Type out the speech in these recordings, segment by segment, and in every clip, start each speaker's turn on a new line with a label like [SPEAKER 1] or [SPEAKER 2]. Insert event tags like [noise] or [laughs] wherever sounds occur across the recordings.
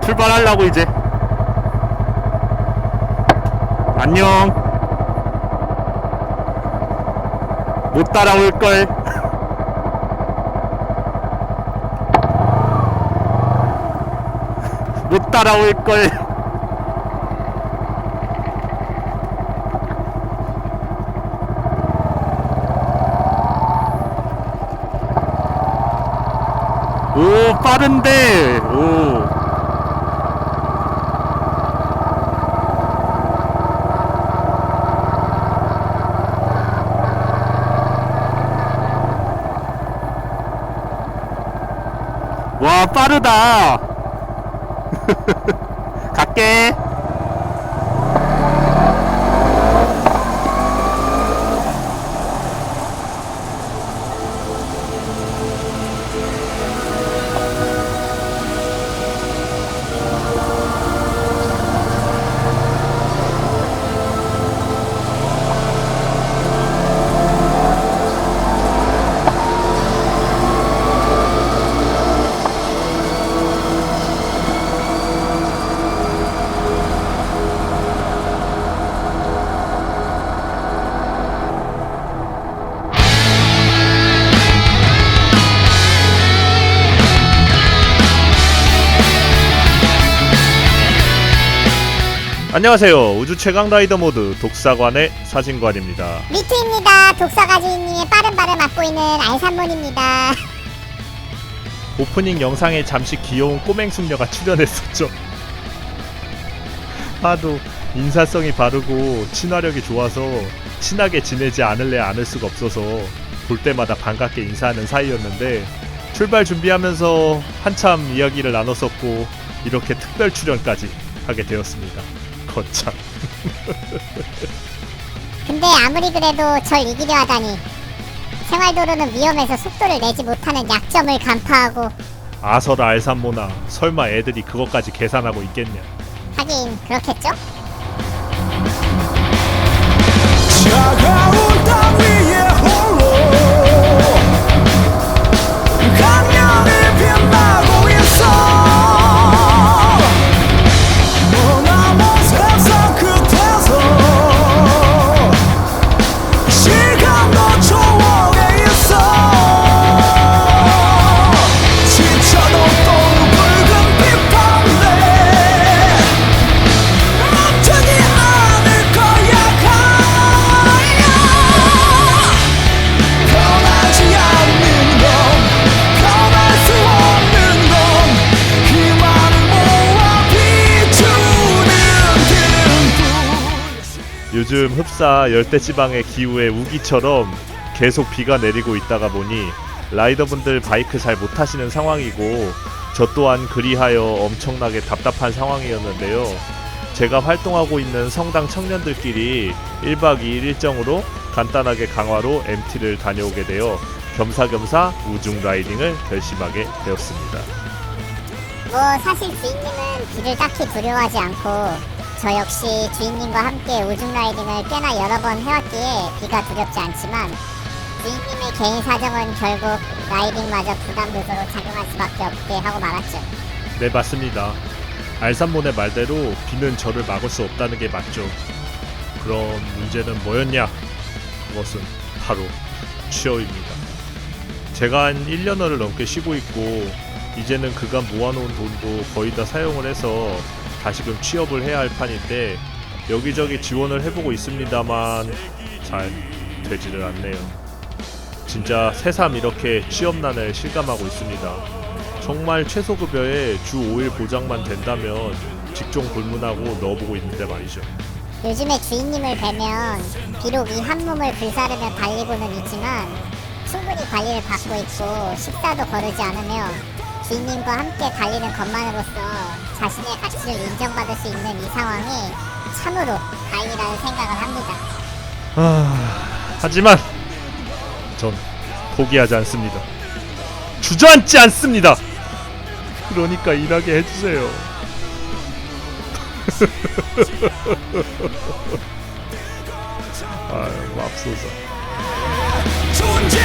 [SPEAKER 1] 출발하려고 이제. 안녕. 못 따라올걸. [laughs] 못 따라올걸. [laughs] 오 빠른데. 오 와 빠르다. [laughs] 갈게 안녕하세요 우주 최강 라이더 모드 독사관의 사진관입니다
[SPEAKER 2] 미트입니다. 독서가지님의 빠른 발을 맡고 있는 알산몬입니다.
[SPEAKER 1] 오프닝 영상에 잠시 귀여운 꼬맹 숙녀가 출연했었죠. 하도 인사성이 바르고 친화력이 좋아서 친하게 지내지 않을래 않을 수가 없어서 볼 때마다 반갑게 인사하는 사이였는데 출발 준비하면서 한참 이야기를 나눴었고 이렇게 특별 출연까지 하게 되었습니다. 거참.
[SPEAKER 2] 근데 아무리 그래도 절 이기려 하다니. 생활도로는 위험해서 속도를 내지 못하는 약점을 간파하고
[SPEAKER 1] 아서라 알산모나 설마 애들이 그것까지 계산하고 있겠냐.
[SPEAKER 2] 하긴 그렇겠죠?
[SPEAKER 3] 차가운
[SPEAKER 1] 요즘 흡사 열대지방의 기후에 우기처럼 계속 비가 내리고 있다가 보니 라이더분들 바이크 잘못 타시는 상황이고 저 또한 그리하여 엄청나게 답답한 상황이었는데요. 제가 활동하고 있는 성당 청년들끼리 1박 2일 일정으로 간단하게 강화로 MT를 다녀오게 되어 겸사겸사 우중 라이딩을 결심하게 되었습니다.
[SPEAKER 2] 뭐 사실 주인님은 비를 딱히 두려워하지 않고 저 역시 주인님과 함께 우중 라이딩을 꽤나 여러 번 해왔기에 비가 두렵지 않지만 주인님의 개인 사정은 결국 라이딩마저 부담 요소로 작용할 수밖에 없게 하고 말았죠.
[SPEAKER 1] 네 맞습니다. 알산몬의 말대로 비는 저를 막을 수 없다는 게 맞죠. 그럼 문제는 뭐였냐? 그것은 바로 취업입니다. 제가 한 1년여를 넘게 쉬고 있고 이제는 그간 모아놓은 돈도 거의 다 사용을 해서 다시금 취업을 해야 할 판인데 여기저기 지원을 해보고 있습니다만 잘 되지를 않네요. 진짜 새삼 이렇게 취업난을 실감하고 있습니다. 정말 최소급여에 주 5일 보장만 된다면 직종 불문하고 넣어보고 있는데 말이죠.
[SPEAKER 2] 요즘에 주인님을 뵈면 비록 이 한 몸을 불사르며 달리고는 있지만 충분히 관리를 받고 있고 식사도 거르지 않으며 주인님과 함께 달리는 것만으로서 자신의 가치를 인정받을 수 있는 이 상황이 참으로 다행이라는 생각을 합니다.
[SPEAKER 1] 아, 하지만 전 포기하지 않습니다. 주저앉지 않습니다. 그러니까 일하게 해주세요. [laughs] 아유, 맙소사.
[SPEAKER 3] 존재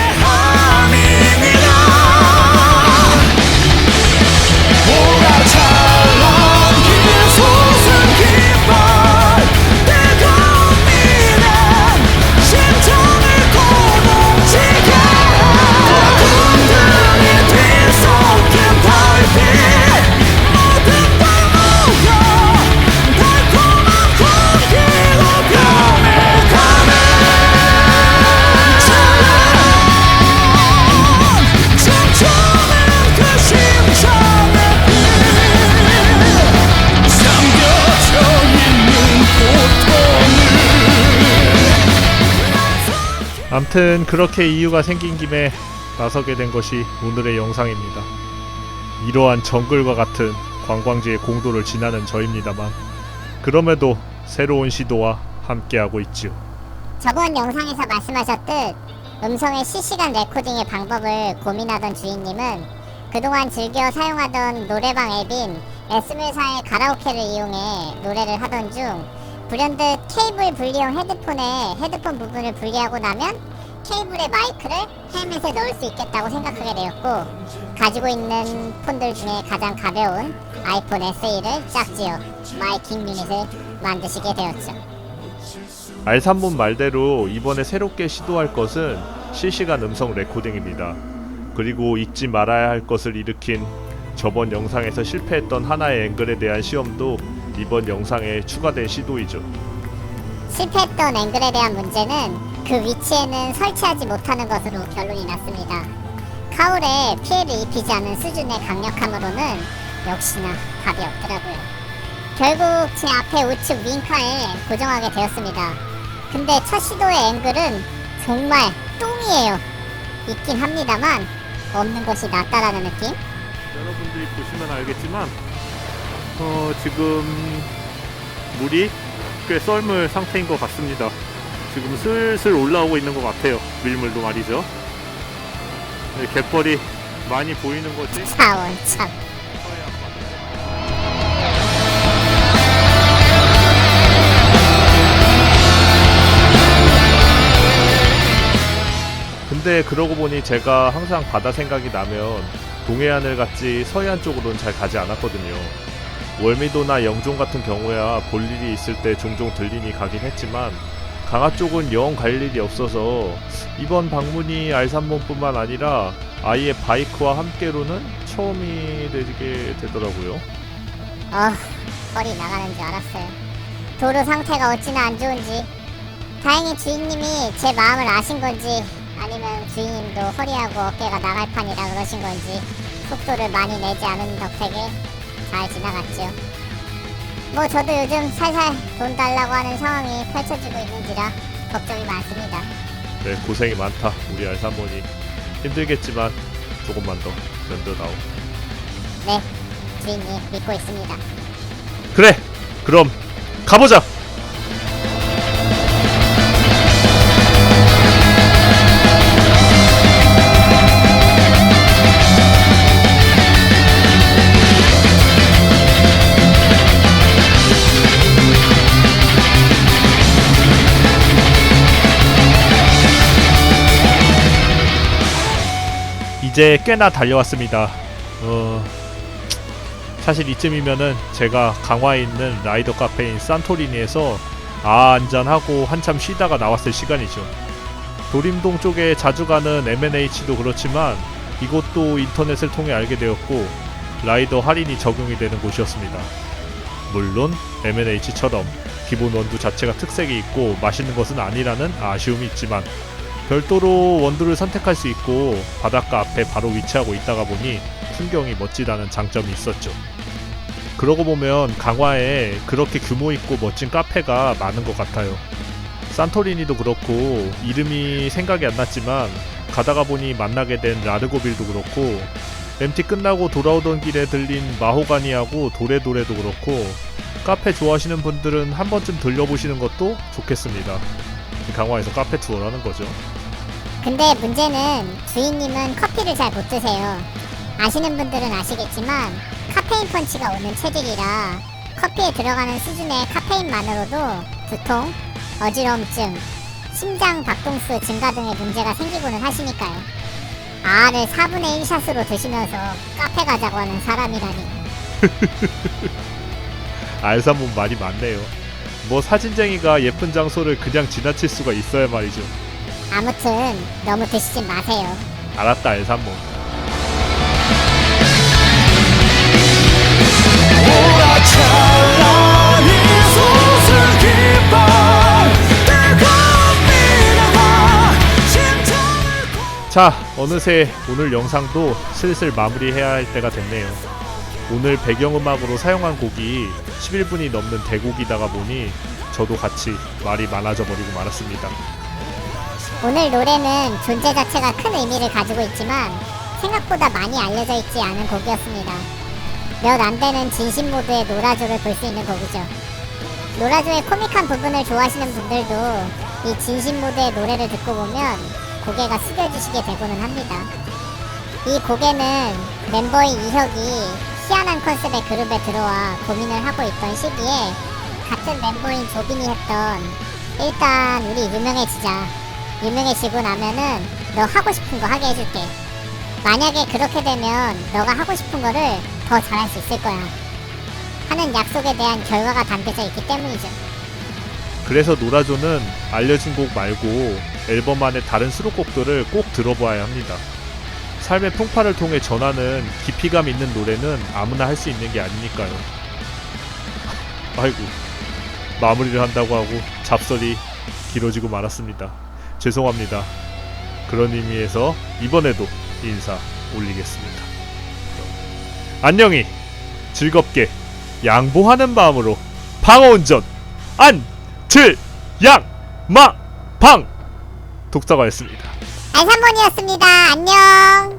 [SPEAKER 1] 하여튼 그렇게 이유가 생긴 김에 나서게 된 것이 오늘의 영상입니다. 이러한 정글과 같은 관광지의 공도를 지나는 저입니다만 그럼에도 새로운 시도와 함께하고 있지요.
[SPEAKER 2] 저번 영상에서 말씀하셨듯 음성의 실시간 레코딩의 방법을 고민하던 주인님은 그동안 즐겨 사용하던 노래방 앱인 에스물사의 가라오케를 이용해 노래를 하던 중 불현듯 케이블 분리형 헤드폰에 헤드폰 부분을 분리하고 나면 케이블의 마이크를 헬멧에 넣을 수 있겠다고 생각하게 되었고 가지고 있는 폰들 중에 가장 가벼운 아이폰 SE를 짝지어 마이킹 유닛을 만드시게 되었죠.
[SPEAKER 1] 알산문 말대로 이번에 새롭게 시도할 것은 실시간 음성 레코딩입니다. 그리고 잊지 말아야 할 것을 일으킨 저번 영상에서 실패했던 하나의 앵글에 대한 시험도 이번 영상에 추가된 시도이죠.
[SPEAKER 2] 실패했던 앵글에 대한 문제는 그 위치에는 설치하지 못하는 것으로 결론이 났습니다. 카울에 피해를 입히지 않은 수준의 강력함으로는 역시나 답이 없더라고요. 결국 제 앞에 우측 윙카에 고정하게 되었습니다. 근데 첫 시도의 앵글은 정말 똥이에요. 있긴 합니다만 없는 것이 낫다라는 느낌?
[SPEAKER 1] 여러분들이 보시면 알겠지만 어, 지금 물이 꽤 썰물 상태인 것 같습니다. 지금 슬슬 올라오고 있는 것 같아요. 밀물도 말이죠. 네, 갯벌이 많이 보이는 거지.
[SPEAKER 2] 차원 참.
[SPEAKER 1] 근데 그러고 보니 제가 항상 바다 생각이 나면 동해안을 갔지 서해안 쪽으로는 잘 가지 않았거든요. 월미도나 영종 같은 경우야 볼 일이 있을 때 종종 들리니 가긴 했지만 강화 쪽은 영 갈 일이 없어서 이번 방문이 알산문뿐만 아니라 아예 바이크와 함께로는 처음이 되게 되더라고요.
[SPEAKER 2] 어, 허리 나가는 줄 알았어요. 도로 상태가 어찌나 안 좋은지. 다행히 주인님이 제 마음을 아신 건지, 아니면 주인님도 허리하고 어깨가 나갈 판이라 그러신 건지, 속도를 많이 내지 않은 덕택에 잘 지나갔죠. 뭐 저도 요즘 살살 돈 달라고 하는 상황이 펼쳐지고 있는지라 걱정이 많습니다.
[SPEAKER 1] 네, 고생이 많다 우리 알산문이 힘들겠지만 조금만 더 견뎌다오.
[SPEAKER 2] 네, 주인님 믿고 있습니다.
[SPEAKER 1] 그래, 그럼 가보자. 이제 꽤나 달려왔습니다. 어, 사실 이쯤이면은 제가 강화에 있는 라이더 카페인 산토리니에서 아 한잔하고 한참 쉬다가 나왔을 시간이죠. 도림동 쪽에 자주 가는 M&H도 그렇지만 이곳도 인터넷을 통해 알게 되었고 라이더 할인이 적용이 되는 곳이었습니다. 물론 M&H처럼 기본 원두 자체가 특색이 있고 맛있는 것은 아니라는 아쉬움이 있지만 별도로 원두를 선택할 수 있고 바닷가 앞에 바로 위치하고 있다가 보니 풍경이 멋지다는 장점이 있었죠. 그러고 보면 강화에 그렇게 규모 있고 멋진 카페가 많은 것 같아요. 산토리니도 그렇고 이름이 생각이 안 났지만 가다가 보니 만나게 된 라르고빌도 그렇고 MT 끝나고 돌아오던 길에 들린 마호가니하고 도레도레도 그렇고 카페 좋아하시는 분들은 한 번쯤 들려보시는 것도 좋겠습니다. 강화에서 카페 투어라는 거죠.
[SPEAKER 2] 근데 문제는 주인님은 커피를 잘 못 드세요. 아시는 분들은 아시겠지만 카페인 펀치가 오는 체질이라 커피에 들어가는 수준의 카페인만으로도 두통, 어지러움증, 심장 박동수 증가 등의 문제가 생기고는 하시니까요. 알을 4분의 1샷으로 드시면서 카페 가자고 하는 사람이라니. [laughs]
[SPEAKER 1] 알산문 말이 많네요. 뭐 사진쟁이가 예쁜 장소를 그냥 지나칠 수가 있어야 말이죠.
[SPEAKER 2] 아무튼 너무 드시지 마세요.
[SPEAKER 1] 알았다
[SPEAKER 3] 심장을
[SPEAKER 1] 자 어느새 오늘 영상도 슬슬 마무리해야 할 때가 됐네요. 오늘 배경음악으로 사용한 곡이 11분이 넘는 대곡이다가 보니 저도 같이 말이 많아져 버리고 말았습니다.
[SPEAKER 2] 오늘 노래는 존재 자체가 큰 의미를 가지고 있지만 생각보다 많이 알려져 있지 않은 곡이었습니다. 몇 안 되는 진심 모드의 노라조를 볼 수 있는 곡이죠. 노라조의 코믹한 부분을 좋아하시는 분들도 이 진심 모드의 노래를 듣고 보면 고개가 숙여지시게 되고는 합니다. 이 곡에는 멤버인 이혁이 희한한 컨셉의 그룹에 들어와 고민을 하고 있던 시기에 같은 멤버인 조빈이 했던 일단 우리 유명해지자 유명해지고 나면은 너 하고 싶은 거 하게 해줄게 만약에 그렇게 되면 너가 하고 싶은 거를 더 잘할 수 있을 거야 하는 약속에 대한 결과가 담겨져 있기 때문이죠
[SPEAKER 1] 그래서 노라조는 알려진 곡 말고 앨범 안의 다른 수록곡들을 꼭 들어봐야 합니다. 삶의 풍파를 통해 전하는 깊이감 있는 노래는 아무나 할 수 있는 게 아니니까요. 아이고 마무리를 한다고 하고 잡설이 길어지고 말았습니다. 죄송합니다. 그런 의미에서 이번에도 인사 올리겠습니다. 안녕히 즐겁게 양보하는 마음으로 방어운전 안틀양마방 독사가였습니다.
[SPEAKER 2] 알삼번이었습니다 안녕